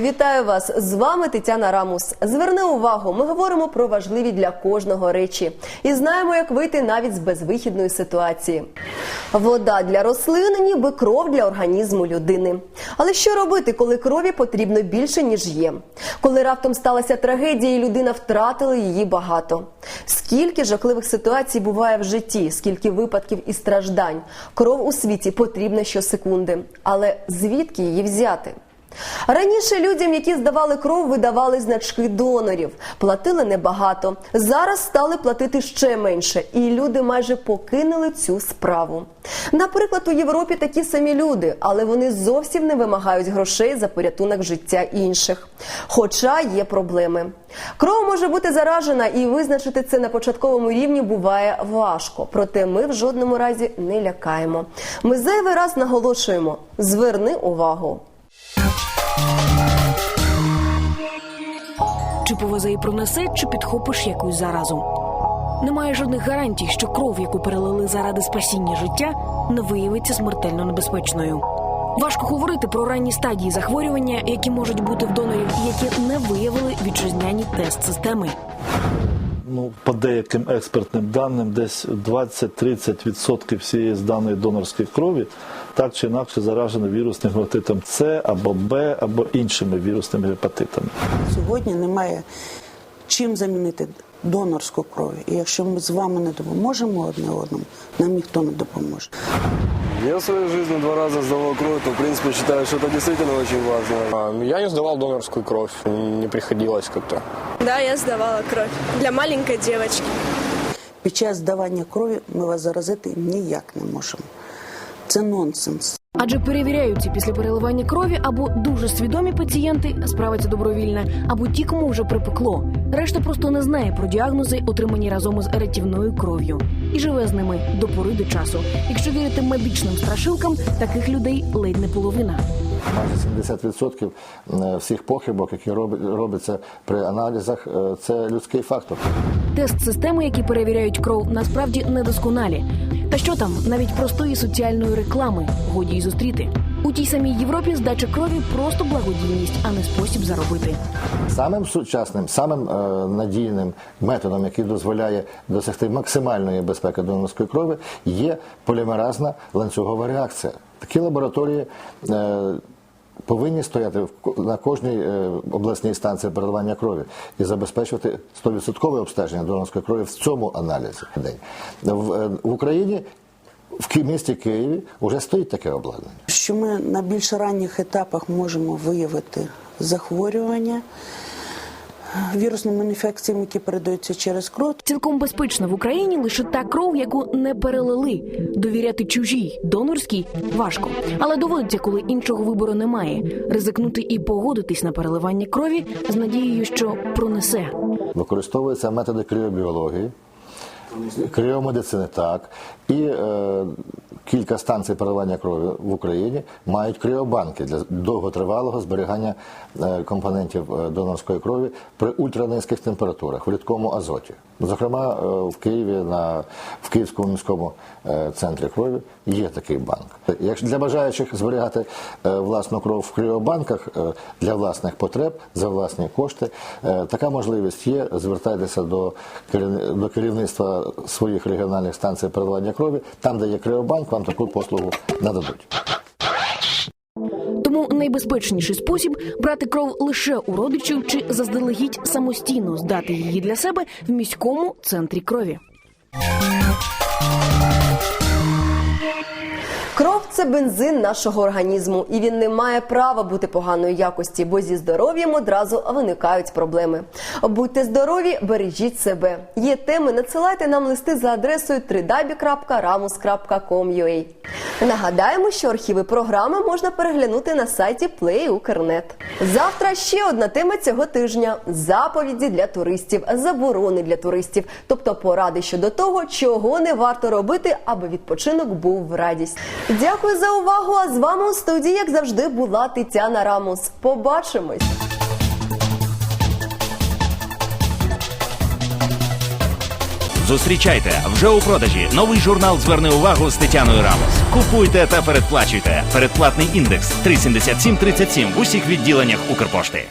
Вітаю вас! З вами Тетяна Рамус. Зверни увагу, ми говоримо про важливі для кожного речі і знаємо, як вийти навіть з безвихідної ситуації. Вода для рослин, ніби кров для організму людини. Але що робити, коли крові потрібно більше ніж є? Коли раптом сталася трагедія, і людина втратила її багато. Скільки жахливих ситуацій буває в житті, скільки випадків і страждань. Кров у світі потрібна щосекунди. Але звідки її взяти? Раніше людям, які здавали кров, видавали значки донорів, платили небагато. Зараз стали платити ще менше, і люди майже покинули цю справу. Наприклад, у Європі такі самі люди, але вони зовсім не вимагають грошей за порятунок життя інших. Хоча є проблеми. Кров може бути заражена, і визначити це на початковому рівні буває важко. Проте ми в жодному разі не лякаємо. Ми зайвий раз наголошуємо: зверни увагу. Чи повезе і пронесе, чи підхопиш якусь заразу. Немає жодних гарантій, що кров, яку перелили заради спасіння життя, не виявиться смертельно небезпечною. Важко говорити про ранні стадії захворювання, які можуть бути в донорів, які не виявили вітчизняні тест-системи. Ну, по деяким експертним даним, десь 20-30% всієї зданої донорської крові так чи інакше заражено вірусним гепатитом С або Б, або іншими вірусними гепатитами. Сьогодні немає чим замінити донорську кров. І якщо ми з вами не допоможемо одне одному, нам ніхто не допоможе. Я в своей жизни два раза сдавал кровь, то, в принципе, считаю, что это действительно очень важно. Я не сдавал донорскую кровь, не приходилось как-то. Да, я сдавала кровь для маленькой девочки. Під час здавання крові ми вас заразити ніяк не можемо. Це нонсенс. Адже перевіряються після переливання крові або дуже свідомі пацієнти справиться добровільно, або ті, кому вже припекло. Решта просто не знає про діагнози, отримані разом із рятівною кров'ю, і живе з ними до пори до часу. Якщо вірити медичним страшилкам, таких людей ледь не половина. Майже 70% е, всіх похибок, які робляться при аналізах, е, це людський фактор. Тест-системи, які перевіряють кров, насправді недосконалі. Та що там, навіть простої соціальної реклами годі й зустріти. У тій самій Європі здача крові просто благодійність, а не спосіб заробити. Самим сучасним, самим е, надійним методом, який дозволяє досягти максимальної безпеки донорської крові, є полімеразна ланцюгова реакція. Такі лабораторії. Е, Повинні стояти в на кожній е, обласній станції переливання крові і забезпечувати 100% обстеження донорської крові в цьому аналізі. В, е, в Україні в місті Києві вже стоїть таке обладнання. Що ми на більш ранніх етапах можемо виявити захворювання вірусними інфекціями, які передаються через кров. Цілком безпечно в Україні лише та кров, яку не перелили. Довіряти чужій, донорській важко. Але доводиться, коли іншого вибору немає. Ризикнути і погодитись на переливання крові з надією, що пронесе. Використовуються методи кріобіології, кріомедицини так. І е, кілька станцій переливання крові в Україні мають кріобанки для довготривалого зберігання е, компонентів е, донорської крові при ультранизьких температурах в рідкому азоті. Зокрема, е, в Києві на в Київському міському центрі крові є такий банк. Якщо для бажаючих зберігати власну кров в кріобанках для власних потреб за власні кошти, така можливість є. Звертайтеся до керівництва своїх регіональних станцій переливання крові. Там, де є криобанк, вам таку послугу нададуть. Тому найбезпечніший спосіб брати кров лише у родичів чи заздалегідь самостійно здати її для себе в міському центрі крові. Кров це бензин нашого організму, і він не має права бути поганої якості, бо зі здоров'ям одразу виникають проблеми. Будьте здорові, бережіть себе. Є теми, надсилайте нам листи за адресою www.ramus.com.ua. Нагадаємо, що архіви програми можна переглянути на сайті Play.Укрнет. Завтра ще одна тема цього тижня: заповіді для туристів, заборони для туристів, тобто поради щодо того, чого не варто робити, аби відпочинок був в радість. Дякую за увагу. А з вами у студії, як завжди, була Тетяна Рамус. Побачимось. Зустрічайте вже у продажі новий журнал Зверни увагу з Тетяною Рамос. Купуйте та передплачуйте. Передплатний індекс 37737 в усіх відділеннях Укрпошти.